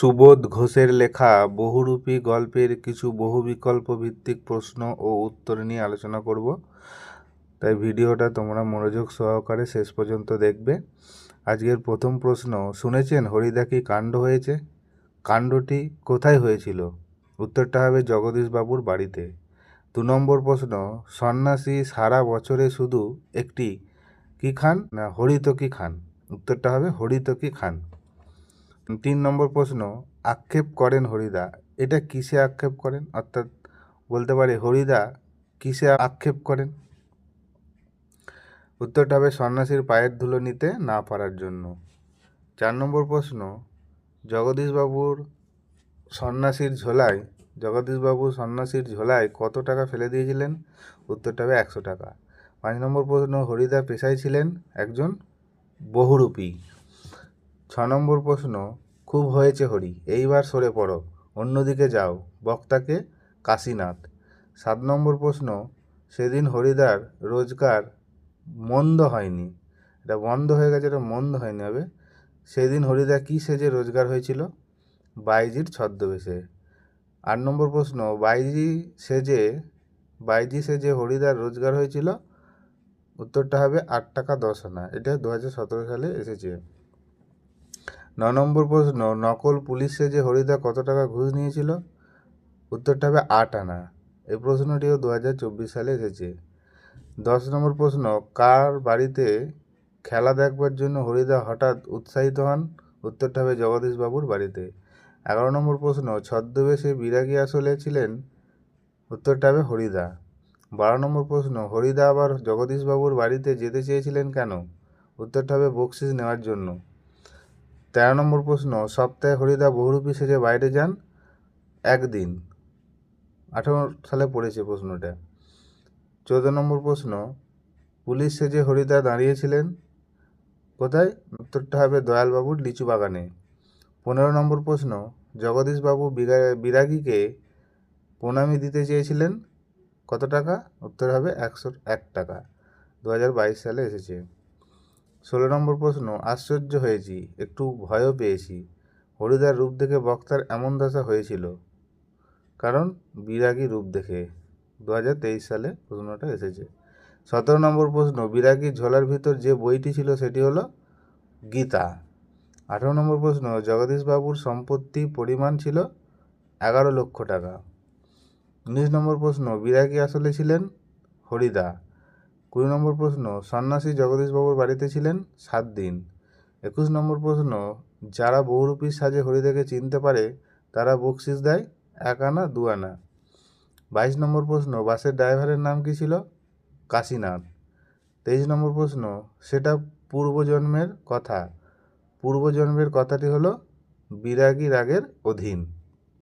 সুবোধ ঘোষের লেখা বহুরূপী গল্পের কিছু বহু বিকল্প ভিত্তিক প্রশ্ন ও উত্তর নিয়ে আলোচনা করব। তাই ভিডিওটা তোমরা মনোযোগ সহকারে শেষ পর্যন্ত দেখবে। আজকের প্রথম প্রশ্ন, শুনেছেন হরিদা কি কাণ্ড হয়েছে? কাণ্ডটি কোথায় হয়েছিল? উত্তরটা হবে জগদীশবাবুর বাড়িতে। দু নম্বর প্রশ্ন, সন্ন্যাসী সারা বছরে শুধু একটি কি খান না হরিতকি খান? উত্তরটা হবে হরিতকি খান। তিন নম্বর প্রশ্ন, আক্ষেপ করেন হরিদা। এটা কিসে আক্ষেপ করেন? অর্থাৎ বলতে পারে, হরিদা কিসে আক্ষেপ করেন? উত্তরটা হবে সন্ন্যাসীর পায়ের ধুলো নিতে না পারার জন্য। চার নম্বর প্রশ্ন, জগদীশবাবুর সন্ন্যাসীর ঝোলায়, জগদীশবাবু সন্ন্যাসীর ঝোলায় কত টাকা ফেলে দিয়েছিলেন? উত্তরটা হবে একশো টাকা। পাঁচ নম্বর প্রশ্ন, হরিদা পেশায় ছিলেন একজন বহুরূপী। ছ নম্বর প্রশ্ন, খুব হয়েছে হরি, এইবার সরে পড়ো, অন্যদিকে যাও, বক্তাকে কাশীনাথ। সাত নম্বর প্রশ্ন, সেদিন হরিদার রোজগার মন্দ হয়নি। এটা বন্ধ হয়ে গেছে, এটা মন্দ হয়নি, হবে। সেদিন হরিদা কী সেজে রোজগার হয়েছিল? বাইজির ছদ্মবেশে। আট নম্বর প্রশ্ন, বাইজি সেজে বাইজি সেজে হরিদার রোজগার হয়েছিল? উত্তরটা হবে আট টাকা দশ আনা। এটা দু হাজার সতেরো সালে এসেছে। ন নম্বর প্রশ্ন, নকল পুলিশ সেজে হরিদা কত টাকা ঘুষ নিয়েছিল? উত্তরটা হবে আট আনা। এই প্রশ্নটিও দু হাজার চব্বিশ সালে এসেছে। দশ নম্বর প্রশ্ন, কার বাড়িতে খেলা দেখবার জন্য হরিদা হঠাৎ উৎসাহিত হন? উত্তরটা হবে জগদীশবাবুর বাড়িতে। এগারো নম্বর প্রশ্ন, ছদ্মবেশে বিরাগী আসলে ছিলেন? উত্তরটা হবে হরিদা। বারো নম্বর প্রশ্ন, হরিদা আবার জগদীশবাবুর বাড়িতে যেতে চেয়েছিলেন কেন? উত্তরটা হবে বকশিস নেওয়ার জন্য। তেরো নম্বর প্রশ্ন, সপ্তাহে হরিদা বহুরূপী সেজে বাইরে যান? একদিন। আঠারো সালে পড়েছে প্রশ্নটা। চৌদ্দ নম্বর প্রশ্ন, পুলিশ সেজে হরিদা দাঁড়িয়েছিলেন? কোথায়? উত্তরটা হবে দয়ালবাবুর লিচু বাগানে। পনেরো নম্বর প্রশ্ন, জগদীশবাবু বিরাগীকে প্রণামী দিতে চেয়েছিলেন? কত টাকা? উত্তর হবে একশো, এক টাকা। দু হাজার বাইশ সালে এসেছে। ষোলো নম্বর প্রশ্ন, আশ্চর্য হয়েছি, একটু ভয়ও পেয়েছি। হরিদার রূপ দেখে বক্তার এমন দশা হয়েছিল। কারণ, বিরাগী রূপ দেখে। দু হাজার তেইশ সালে প্রশ্নটা এসেছে। সতেরো নম্বর প্রশ্ন বিরাগীর ঝোলার ভিতর যে বইটি ছিল সেটি হলো গীতা। আঠারো নম্বর প্রশ্ন, জগদীশবাবুর সম্পত্তি পরিমাণ ছিল এগারো লক্ষ টাকা। উনিশ নম্বর প্রশ্ন, বিরাগী আসলে ছিলেন হরিদা। কুড়ি নম্বর প্রশ্ন, সন্ন্যাসী জগদীশবাবুর বাড়িতে ছিলেন? সাত দিন। একুশ নম্বর প্রশ্ন, যারা বহুরূপীর সাজে হরিদাকে চিনতে পারে, তারা বকশিস দেয় এক আনা, দু আনা। বাইশ নম্বর প্রশ্ন, বাসের ড্রাইভারের নাম কী ছিল? কাশীনাথ। তেইশ নম্বর প্রশ্ন, সেটা পূর্বজন্মের কথা। পূর্বজন্মের কথাটি হলো, বিরাগী রাগের অধীন।